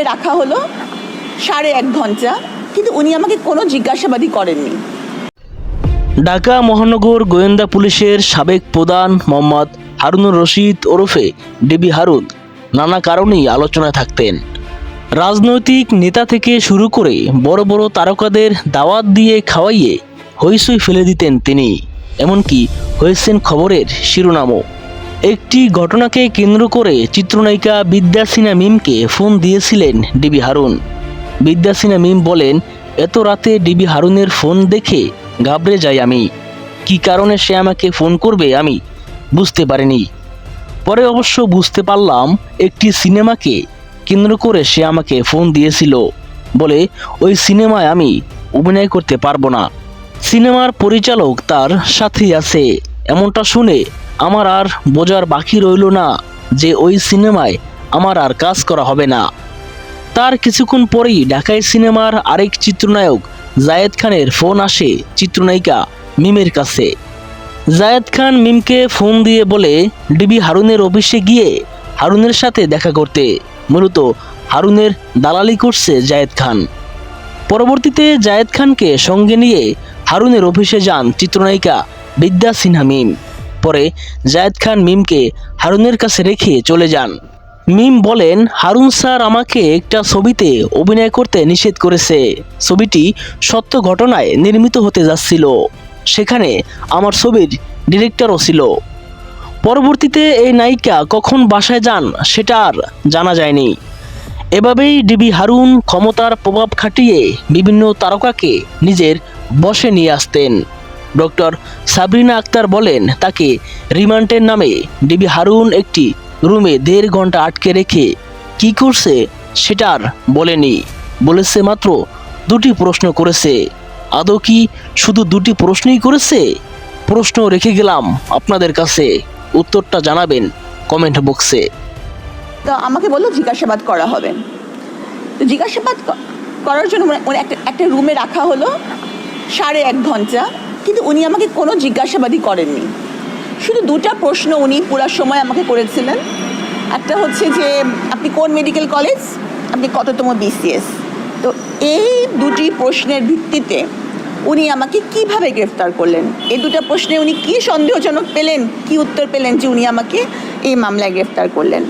রুমে রাখা হলো সাড়ে এক ঘণ্টা, কিন্তু উনি আমাকে কোনো জিজ্ঞাসাবাদই করেননি। ঢাকা মহানগর গোয়েন্দা পুলিশের সাবেক প্রধান মোহাম্মদ হারুনুর রশিদ ওরফে ডিবি হারুন নানা কারণেই আলোচনায় থাকতেন। রাজনৈতিক নেতা থেকে শুরু করে বড় বড় তারকাদের দাওয়াত দিয়ে খাওয়াইয়ে হইসই ফেলে দিতেন তিনি, এমনকি হয়েছেন খবরের শিরোনামও। একটি ঘটনাকে কেন্দ্র করে চিত্রনায়িকা বিদ্যা সিনহা মিমকে ফোন দিয়েছিলেন ডিবি হারুন। বিদ্যা সিনহা মিম বলেন, এত রাতে ডিবি হারুনের ফোন দেখে ঘাবড়ে যাই আমি। কি কারণে সে আমাকে ফোন করবে আমি বুঝতে পারিনি। পরে অবশ্য বুঝতে পারলাম একটি সিনেমাকে কেন্দ্র করে সে আমাকে ফোন দিয়েছিল বলে ওই সিনেমায় আমি অভিনয় করতে পারব না। সিনেমার পরিচালক তার সাথেই আছে, এমনটা শুনে আমার আর বোঝার বাকি রইল না যে ওই সিনেমায় আমার আর কাজ করা হবে না। তার কিছুক্ষণ পরেই ঢাকায় সিনেমার আরেক চিত্রনায়ক জায়েদ খানের ফোন আসে চিত্রনায়িকা মিমের কাছে। জায়েদ খান মিমকে ফোন দিয়ে বলে, ডিবি হারুনের অফিসে গিয়ে হারুনের সাথে দেখা করতে। মূলত হারুনের দালালি করছে জায়েদ খান। পরবর্তীতে জায়েদ খানকে সঙ্গে নিয়ে হারুনের অফিসে যান চিত্রনায়িকা বিদ্যা সিনহা মিম। পরে জায়েদ খান মিমকে হারুনের কাছে রেখে চলে যান। মিম বলেন, হারুন স্যার আমাকে একটা ছবিতে অভিনয় করতে নিষেধ করেছে। ছবিটি সত্য ঘটনায় নির্মিত হতে যাচ্ছিল। সেখানে আমার ছবির ডিরেক্টরও ছিল। পরবর্তীতে এই নায়িকা কখন বাসায় যান সেটা আর জানা যায়নি। এভাবেই ডিবি হারুন ক্ষমতার প্রভাব খাটিয়ে বিভিন্ন তারকাকে নিজের বসে নিয়ে আসতেন। ডক্টর সাবরিনা আক্তার বলেন, তাকে রিমান্ডের নামে ডিবি হারুন একটি রুমে দেড় ঘণ্টা আটকে রেখে কি করছে সেটা আর বলেনি। বলেছে মাত্র দুটি প্রশ্ন করেছে। আদৌ কি শুধু দুটি প্রশ্নই করেছে? প্রশ্ন রেখে গেলাম আপনাদের কাছে। উত্তরটা জানাবেন কমেন্ট বক্সে। তো আমাকে বলল জিজ্ঞাসাবাদ করা হবে। তো জিজ্ঞাসাবাদ করার জন্য একটা একটা রুমে রাখা হলো সাড়ে এক ঘণ্টা। কিন্তু উনি আমাকে কোনো জিজ্ঞাসাবাদই করেননি। শুধু দুটা প্রশ্ন উনি পুরো সময় আমাকে করেছিলেন। একটা হচ্ছে যে, আপনি কোন মেডিকেল কলেজ? আপনি কততম বিসিএস তো এই দুটি প্রশ্নের ভিত্তিতে উনি আমাকে কীভাবে গ্রেফতার করলেন? এই দুটো প্রশ্নে উনি কি সন্দেহজনক পেলেন, কি উত্তর পেলেন যে উনি আমাকে এই মামলায় গ্রেফতার করলেন?